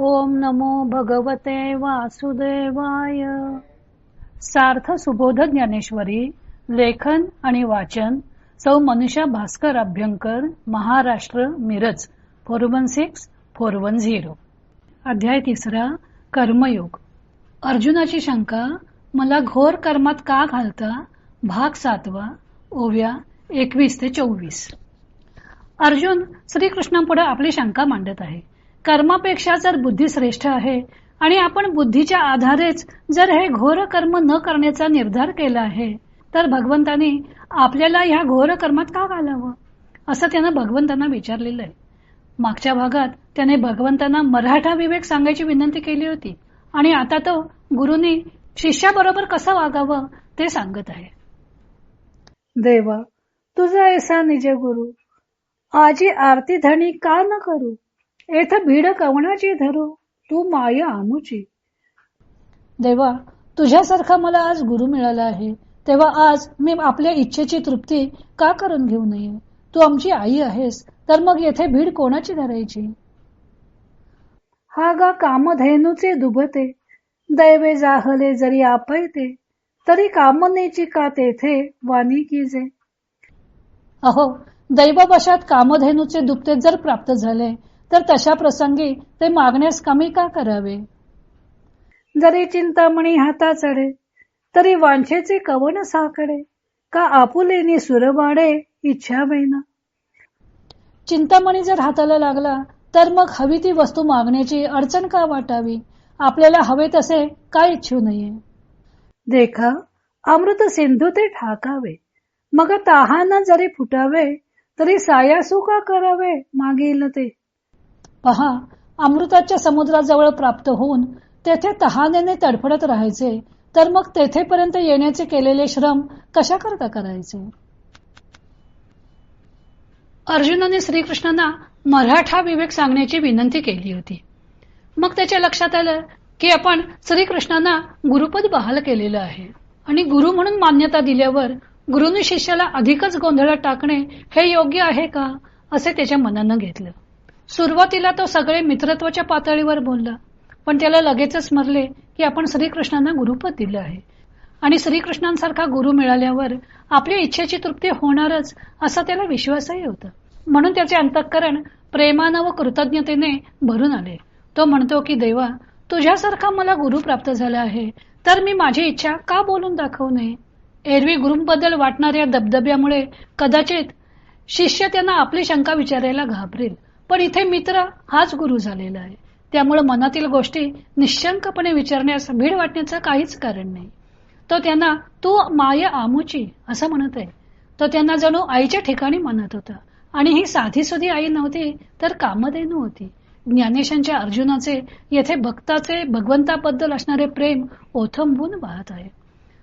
ओम नमो भगवते वासुदेवाय. सार्थ सुबोध ज्ञानेश्वरी लेखन आणि वाचन सौ Manusha Bhaskar Abhyankar Maharashtra Miraj four one six four one zero. अध्याय तिसरा कर्मयोग. अर्जुनाची शंका मला घोर कर्मात का घालता? भाग सातवा ओव्या एकवीस ते चोवीस. अर्जुन श्रीकृष्णापुढे आपली शंका मांडत आहे. कर्मापेक्षा जर बुद्धी श्रेष्ठ आहे आणि आपण बुद्धीच्या आधारेच जर हे घोर कर्म न करण्याचा निर्धार केला आहे तर भगवंतानी आपल्याला ह्या घोर कर्मात का घालावं? असं त्यानं भगवंतांना विचारलेलं आहे. मागच्या भागात त्याने भगवंतांना मराठा विवेक सांगायची विनंती केली होती आणि आता तो गुरुनी शिष्याबरोबर कसं वागावं ते सांगत आहे. देवा तुझा ऐसा निज गुरु आजी आरती धणी का न करू? येथ भीड कवणाची धरू तू माया आणूची देवा तुझ्यासारखा मला आज गुरु मिळाला आहे. तेव्हा आज मी आपल्या इच्छेची तृप्ती का करून घेऊ नये? तू आमची आई आहेस तर मग येथे भीड कोणाची धरायची? हा गा कामधेनूचे दुभते दैवे जाहले जरी आपयते तरी कामनेची का तेथे वाणी कीजे? अहो दैववशात कामधेनूचे दुपते जर प्राप्त झाले तर तशा प्रसंगी ते मागण्यास कमी का करावे? जरी चिंतामणी हाता चढे तरी वांछेचे कवन साकडे का आपुलेनी सुरवाडे इच्छा वेना चिंतामणी जर हाताला लागला तर मग हवी ती वस्तू मागण्याची अडचण का वाटावी? आपल्याला हवे तसे काय इच्छू नये? देखा अमृत सिंधू ते ठाकावे मग ताहाना जरी फुटावे तरी सायासू का करावे मागील ते? पहा अमृताच्या समुद्राजवळ प्राप्त होऊन तेथे तहानेने तडफडत राहायचे तर मग तेथेपर्यंत येण्याचे केलेले श्रम कशा करता करायचे? अर्जुनाने श्रीकृष्णांना मराठा विवेक सांगण्याची विनंती केली होती. मग त्याच्या लक्षात आलं की आपण श्रीकृष्णांना गुरुपद बहाल केलेलं आहे आणि गुरु म्हणून मान्यता दिल्यावर गुरुनी शिष्याला अधिकच गोंधळात टाकणे हे योग्य आहे का असे त्याच्या मनानं घेतलं. सुरुवातीला तो सगळे मित्रत्वाच्या पातळीवर बोलला पण त्याला लगेचच स्मरले की आपण श्रीकृष्णांना गुरुपद दिलं आहे. आणि श्रीकृष्णांसारखा गुरु मिळाल्यावर आपल्या इच्छेची तृप्ती होणारच असा त्याला विश्वासही होता. म्हणून त्याचे अंतःकरण प्रेमानं व कृतज्ञतेने भरून आले. तो म्हणतो की देवा तुझ्यासारखा मला गुरु प्राप्त झाला आहे तर मी माझी इच्छा का बोलून दाखवू नये? एरवी गुरुंबद्दल वाटणाऱ्या दबदब्यामुळे कदाचित शिष्य त्यांना आपली शंका विचारायला घाबरेल. पण इथे मित्र हाच गुरु झालेला आहे. त्यामुळे मनातील गोष्टी निशंकपणे विचारण्यास भीड वाटण्याचं काहीच कारण नाही. तो त्यांना तू माय आमुची असं म्हणत आहे. तो त्यांना जणू आईच्या ठिकाणी म्हणत होता. आणि ही साधी सुधी आई नव्हती तर कामधेनू होती. ज्ञानेशांच्या अर्जुनाचे येथे भक्ताचे भगवंताबद्दल असणारे प्रेम ओथंबून वाहत आहे.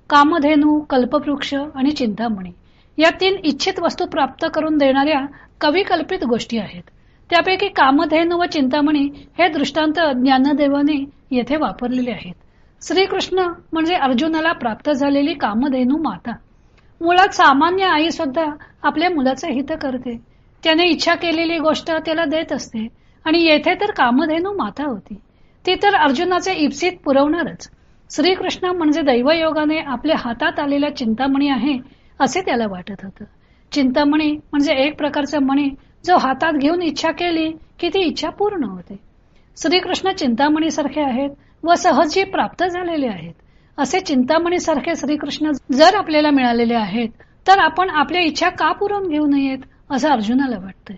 कामधेनू कल्पवृक्ष आणि चिंतामणी या तीन इच्छित वस्तू प्राप्त करून देणाऱ्या कविकल्पित गोष्टी आहेत. त्यापैकी कामधेनू व चिंतामणी हे दृष्टांत ज्ञानदेवाने येथे वापरलेले आहेत. श्रीकृष्ण म्हणजे अर्जुनाला प्राप्त झालेली कामधेनू माता. मुळात सामान्य आई सुद्धा आपल्या मुलाचे हित करते. त्याने इच्छा केलेली गोष्ट त्याला देत असते आणि येथे तर कामधेनू माता होती. ती तर अर्जुनाचे इप्सित पुरवणारच. श्रीकृष्ण म्हणजे दैवयोगाने आपल्या हातात आलेल्या चिंतामणी आहे असे त्याला वाटत होतं. चिंतामणी म्हणजे एक प्रकारचा मणी जो हातात घेऊन इच्छा केली की ती इच्छा पूर्ण होते. श्रीकृष्ण चिंतामणी सारखे आहेत व सहजी प्राप्त झालेले आहेत. असे चिंतामणी सारखे श्रीकृष्ण जर आपल्याला मिळालेले आहेत तर आपण आपल्या इच्छा का पुरवून घेऊ नयेत असं अर्जुनाला वाटतंय.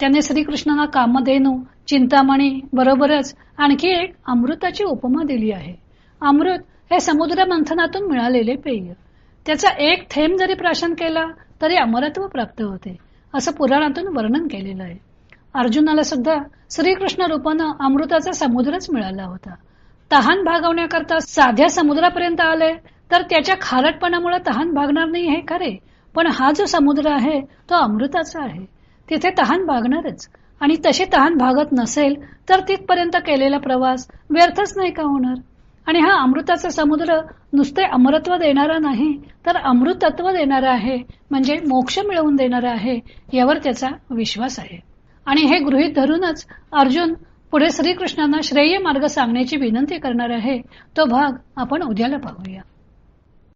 त्याने श्रीकृष्णाला कामधेनू चिंतामणी बरोबरच आणखी एक अमृताची उपमा दिली आहे. अमृत हे समुद्र मंथनातून मिळालेले पेय. त्याचा एक थेंब जरी प्राशन केला तरी अमरत्व प्राप्त होते. असं पुराणातून वर्णन केलेलं आहे. अर्जुनाला सुद्धा श्रीकृष्ण रूपानं अमृताचा समुद्रच मिळाला होता. तहान भागवण्याकरता साध्या समुद्रापर्यंत आले तर त्याच्या खारटपणामुळे तहान भागणार नाही हे खरे पण हा जो समुद्र आहे तो अमृताचा आहे. तिथे तहान भागणारच. आणि तशी तहान भागत नसेल तर तिथपर्यंत केलेला प्रवास व्यर्थच नाही का होणार? आणि हा अमृताचा समुद्र नुसते अमरत्व देणारा नाही तर अमृतत्व देणारा आहे म्हणजे मोक्ष मिळवून देणारा आहे यावर त्याचा विश्वास आहे. आणि हे गृहित धरूनच अर्जुन पुढे श्रीकृष्णांना श्रेय मार्ग सांगण्याची विनंती करणार आहे. तो भाग आपण उद्याला पाहूया.